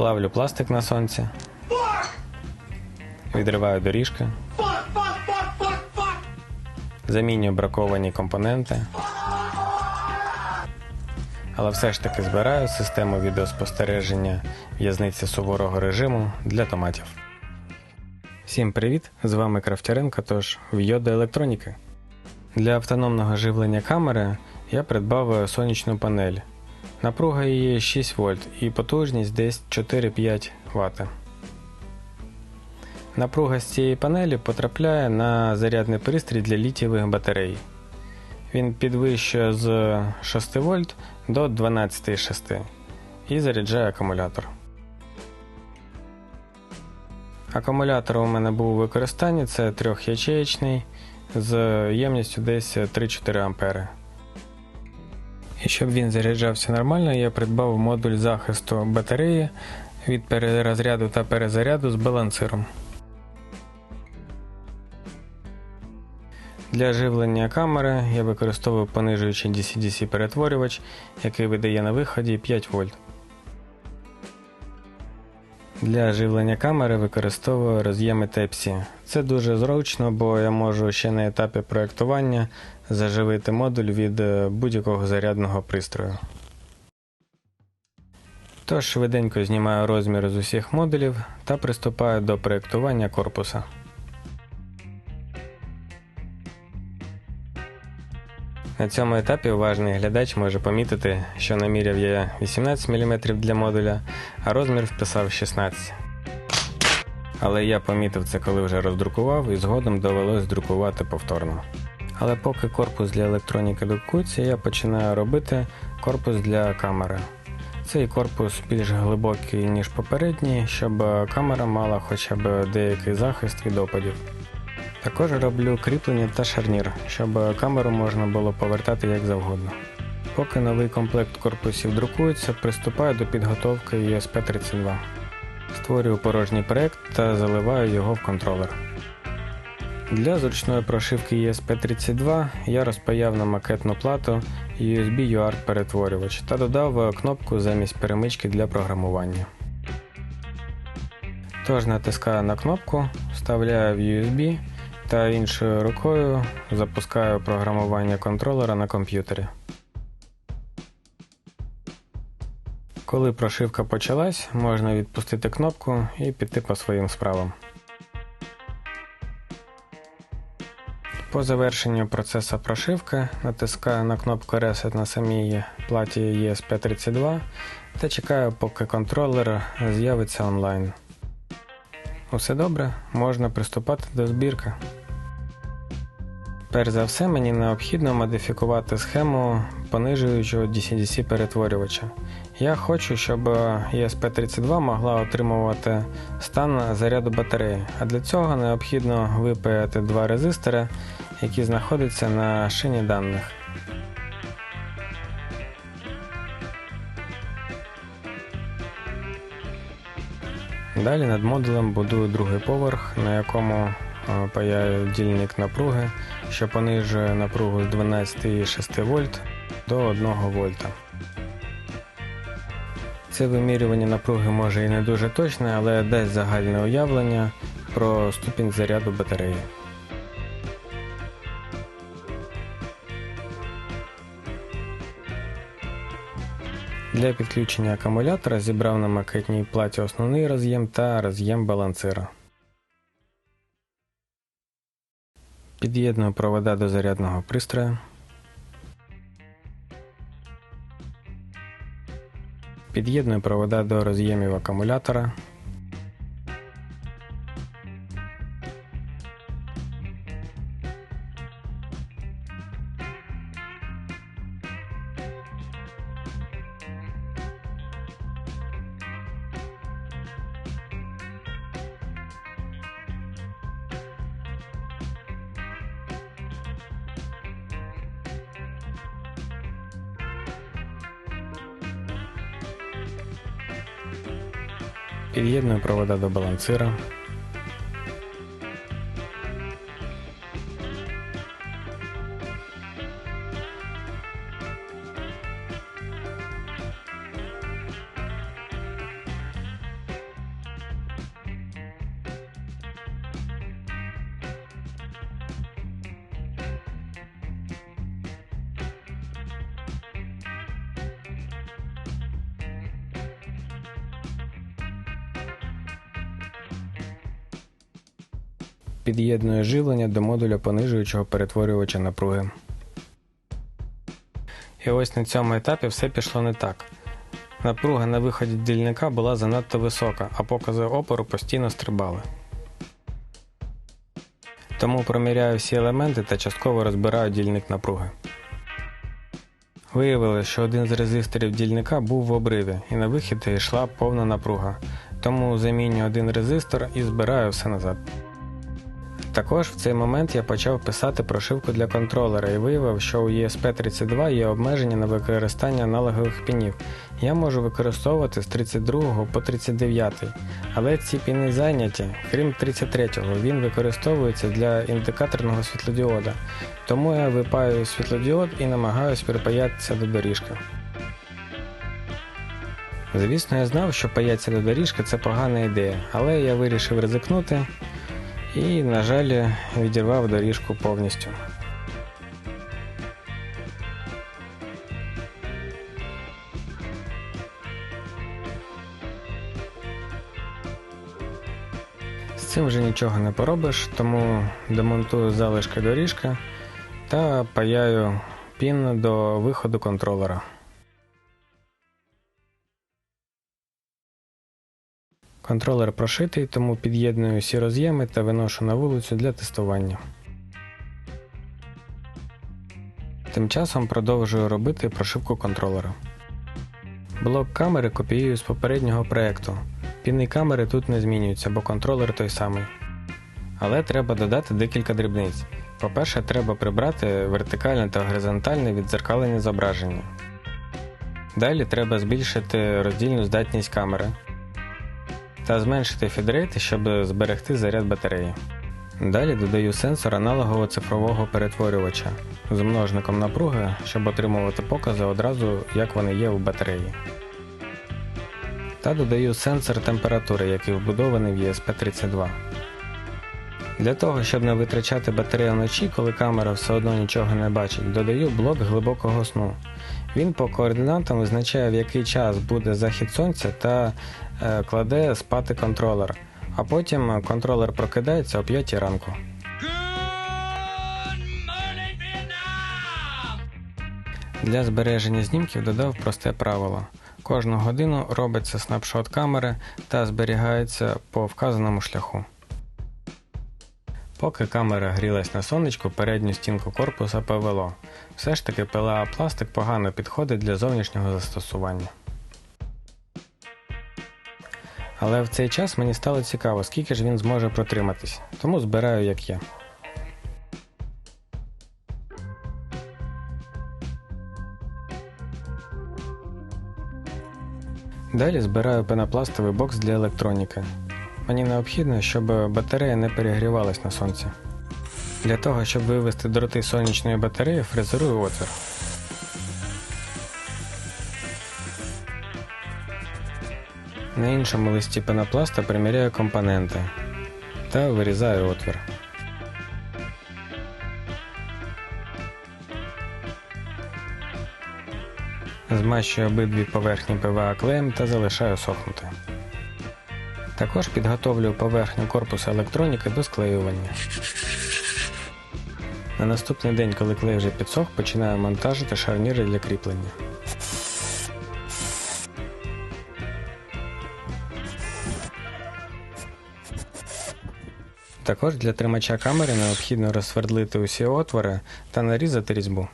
Плавлю пластик на сонці. Відриваю доріжки. Замінюю браковані компоненти. Але все ж таки збираю систему відеоспостереження в'язниці суворого режиму для томатів. Всім привіт! З вами Крафтяренко, тож в Йода Електроніки. Для автономного живлення камери я придбав сонячну панель. Напруга її 6 вольт і потужність десь 4-5 Вт. Напруга з цієї панелі потрапляє на зарядний пристрій для літієвих батарей. Він підвищує з 6 вольт до 12,6 і заряджає акумулятор. Акумулятор у мене був у використанні, це трьохячеєчний з ємністю десь 3-4 ампери. І щоб він заряджався нормально, я придбав модуль захисту батареї від перерозряду та перезаряду з балансиром. Для живлення камери я використовую понижуючий DC-DC перетворювач, який видає на виході 5 вольт. Для живлення камери використовую роз'єми Type-C. Це дуже зручно, бо я можу ще на етапі проєктування заживити модуль від е, будь-якого зарядного пристрою. Тож швиденько знімаю розміри з усіх модулів та приступаю до проєктування корпуса. На цьому етапі уважний глядач може помітити, що наміряв я 18 мм для модуля, а розмір вписав 16 Але я помітив це, коли вже роздрукував, і згодом довелось друкувати повторно. Але поки корпус для електроніки друкується, я починаю робити корпус для камери. Цей корпус більш глибокий, ніж попередній, щоб камера мала хоча б деякий захист від опадів. Також роблю кріплення та шарнір, щоб камеру можна було повертати як завгодно. Поки новий комплект корпусів друкується, приступаю до підготовки ESP32. Створюю порожній проект та заливаю його в контролер. Для зручної прошивки ESP32 я розпаяв на макетну плату USB UART перетворювач та додав кнопку замість перемички для програмування. Тож натискаю на кнопку, вставляю в USB та іншою рукою запускаю програмування контролера на комп'ютері. Коли прошивка почалась, можна відпустити кнопку і піти по своїм справам. По завершенню процесу прошивки натискаю на кнопку Reset на самій платі ESP32 та чекаю, поки контролер з'явиться онлайн. Усе добре, можна приступати до збірки. Перш за все, мені необхідно модифікувати схему понижуючого DC-DC перетворювача. Я хочу, щоб ESP32 могла отримувати стан заряду батареї, а для цього необхідно випаяти два резистори, які знаходяться на шині даних. Далі над модулем будую другий поверх, на якому паяю дільник напруги, що понижує напругу з 12,6 вольт до 1 вольта. Це вимірювання напруги може і не дуже точне, але дасть загальне уявлення про ступінь заряду батареї. Для підключення акумулятора зібрав на макетній платі основний роз'єм та роз'єм балансира. Під'єдную провода до зарядного пристрою. Під'єдную провода до роз'ємів акумулятора. Під'єдную провода до балансира. Під'єдную живлення до модуля понижуючого перетворювача напруги. І ось на цьому етапі все пішло не так. Напруга на виході дільника була занадто висока, а покази опору постійно стрибали. Тому проміряю всі елементи та частково розбираю дільник напруги. Виявилось, що один з резисторів дільника був в обриві і на вихід йшла повна напруга, тому замінюю один резистор і збираю все назад. Також в цей момент я почав писати прошивку для контролера і виявив, що у ESP32 є обмеження на використання аналогових пінів. Я можу використовувати з 32 по 39, але ці піни зайняті, крім 33, він використовується для індикаторного світлодіода. Тому я випаю світлодіод і намагаюся припаятися до доріжки. Звісно, я знав, що паятися до доріжки це погана ідея, але я вирішив ризикнути і, на жаль, відірвав доріжку повністю. З цим вже нічого не поробиш, тому демонтую залишки доріжки та паяю пін до виходу контролера. Контролер прошитий, тому під'єдную всі роз'єми та виношу на вулицю для тестування. Тим часом продовжую робити прошивку контролера. Блок камери копіюю з попереднього проєкту. Піни камери тут не змінюються, бо контролер той самий. Але треба додати декілька дрібниць. По-перше, треба прибрати вертикальне та горизонтальне віддзеркалення зображення. Далі треба збільшити роздільну здатність камери та зменшити фідрейт, щоб зберегти заряд батареї. Далі додаю сенсор аналогового цифрового перетворювача з множником напруги, щоб отримувати покази одразу, як вони є в батареї. Та додаю сенсор температури, який вбудований в ESP32. Для того, щоб не витрачати батарею вночі, коли камера все одно нічого не бачить, додаю блок глибокого сну. Він по координатам визначає, в який час буде захід сонця та е, кладе спати контролер. А потім контролер прокидається о 5 ранку. Для збереження знімків додав просте правило. Кожну годину робиться снапшот камери та зберігається по вказаному шляху. Поки камера грілась на сонечку, передню стінку корпуса повело. Все ж таки ПЛА пластик погано підходить для зовнішнього застосування. Але в цей час мені стало цікаво, скільки ж він зможе протриматись, тому збираю як є. Далі збираю пенопластовий бокс для електроніки. Мені необхідно, щоб батарея не перегрівалась на сонці. Для того, щоб вивести дроти сонячної батареї, фрезерую отвір. На іншому листі пенопласта приміряю компоненти та вирізаю отвір. Змащую обидві поверхні ПВА клеєм та залишаю сохнути. Також підготовлюю поверхню корпусу електроніки до склеювання. На наступний день, коли клей вже підсох, починаю монтажити шарніри для кріплення. Також для тримача камери необхідно розсвердлити усі отвори та нарізати різьбу.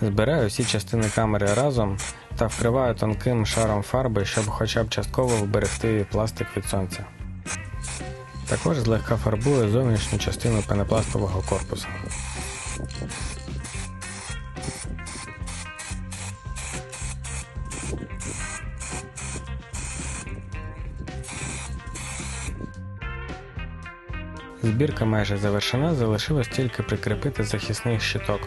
Збираю всі частини камери разом та вкриваю тонким шаром фарби, щоб хоча б частково вберегти пластик від сонця. Також злегка фарбую зовнішню частину пенопластового корпусу. Збірка майже завершена, залишилось тільки прикріпити захисний щиток.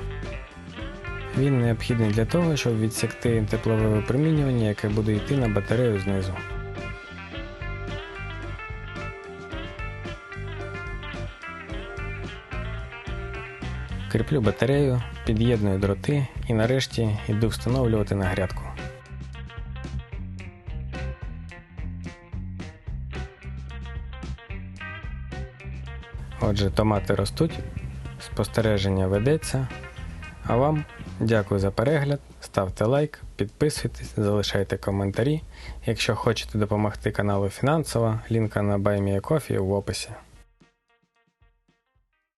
Він необхідний для того, щоб відсікти теплове випромінювання, яке буде йти на батарею знизу. Кріплю батарею, під'єдную дроти і нарешті йду встановлювати на грядку. Отже, томати ростуть, спостереження ведеться. А вам дякую за перегляд. Ставте лайк, підписуйтесь, залишайте коментарі. Якщо хочете допомогти каналу фінансово, лінка на BuyMeACoffee в описі.